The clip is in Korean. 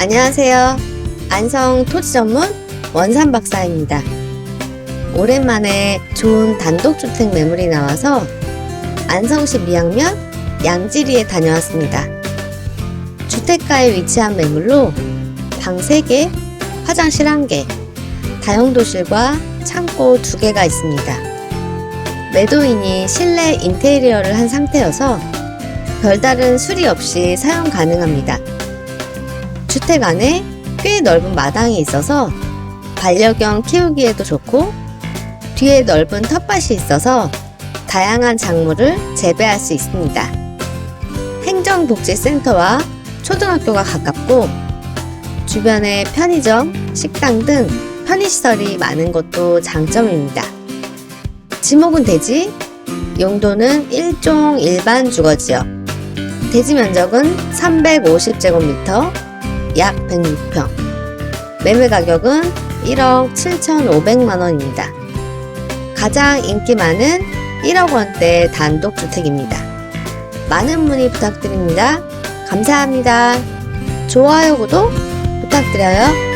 안녕하세요. 안성 토지 전문 원산 박사입니다. 오랜만에 좋은 단독주택 매물이 나와서 안성시 미양면 양지리에 다녀왔습니다. 주택가에 위치한 매물로 방 3개, 화장실 1개, 다용도실과 창고 2개가 있습니다. 매도인이 실내 인테리어를 한 상태여서 별다른 수리 없이 사용 가능합니다. 주택 안에 꽤 넓은 마당이 있어서 반려견 키우기에도 좋고 뒤에 넓은 텃밭이 있어서 다양한 작물을 재배할 수 있습니다. 행정복지센터와 초등학교가 가깝고 주변에 편의점, 식당 등 편의시설이 많은 것도 장점입니다. 지목은 대지, 용도는 1종 일반 주거지역, 대지 면적은 350제곱미터, 약 106평. 매매 가격은 1억 7,500만 원입니다. 가장 인기 많은 1억 원대 단독 주택입니다. 많은 문의 부탁드립니다. 감사합니다. 좋아요, 구독 부탁드려요.